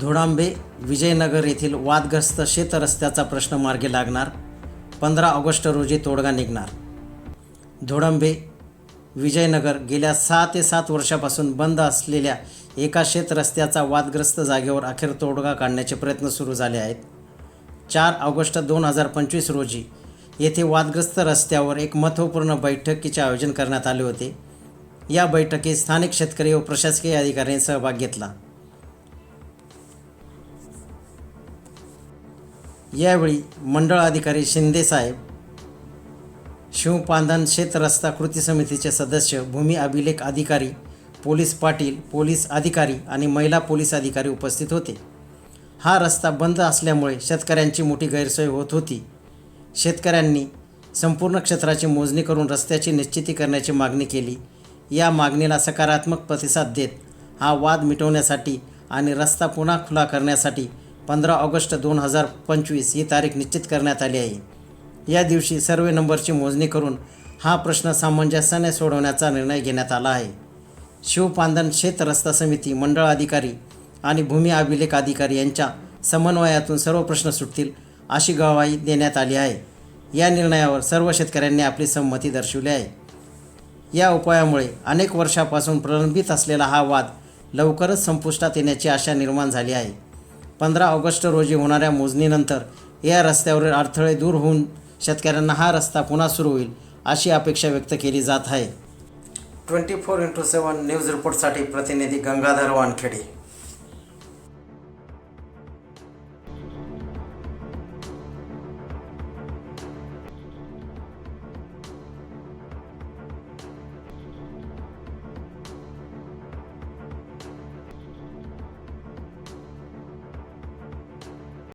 धुडांबे विजयनगर येथील वादग्रस्त शेतरस्त्याचा प्रश्न मार्गी लागणार. पंधरा ऑगस्ट रोजी तोडगा निघणार. धुडंबे विजयनगर गेल्या सहा ते सात वर्षापासून बंद असलेल्या एका शेतरस्त्याचा वादग्रस्त जागेवर अखेर तोडगा काढण्याचे प्रयत्न सुरू झाले आहेत. चार ऑगस्ट दोन हजार पंचवीस रोजी येथे वादग्रस्त रस्त्यावर एक महत्त्वपूर्ण बैठकीचे आयोजन करण्यात आले होते. या बैठकीत स्थानिक शेतकरी व प्रशासकीय अधिकाऱ्यांनी सहभाग घेतला. यावेळी मंडळ अधिकारी शिंदेसाहेब शिवपांधन शेत कृती समितीचे सदस्य भूमी अभिलेख अधिकारी पोलीस पाटील पोलीस अधिकारी आणि महिला पोलीस अधिकारी उपस्थित होते. हा रस्ता बंद असल्यामुळे शेतकऱ्यांची मोठी गैरसोय होत होती. शेतकऱ्यांनी संपूर्ण क्षेत्राची मोजणी करून रस्त्याची निश्चिती करण्याची मागणी केली. या मागणीला सकारात्मक प्रतिसाद देत हा वाद मिटवण्यासाठी आणि रस्ता पुन्हा खुला करण्यासाठी पंधरा ऑगस्ट दोन हजार पंचवीस ही तारीख निश्चित करण्यात आली आहे. या दिवशी सर्वे नंबरची मोजणी करून हा प्रश्न सामंजस्याने सोडवण्याचा निर्णय घेण्यात आला आहे. शिवपांधन शेत रस्ता समिती मंडळ अधिकारी आणि भूमी अभिलेख अधिकारी यांच्या समन्वयातून सर्व प्रश्न सुटतील अशी गवाही देण्यात आली आहे. या निर्णयावर सर्व शेतकऱ्यांनी आपली संमती दर्शवली आहे. या उपायामुळे अनेक वर्षापासून प्रलंबित असलेला हा वाद लवकरच संपुष्टात येण्याची आशा निर्माण झाली आहे. पंधरा ऑगस्ट रोजी होणाऱ्या मोजणीनंतर या रस्त्यावरील अडथळे दूर होऊन शेतकऱ्यांना हा रस्ता पुन्हा सुरू होईल अशी अपेक्षा व्यक्त केली जात आहे. Twenty four into seven news रिपोर्टसाठी प्रतिनिधी गंगाधर वानखेडे.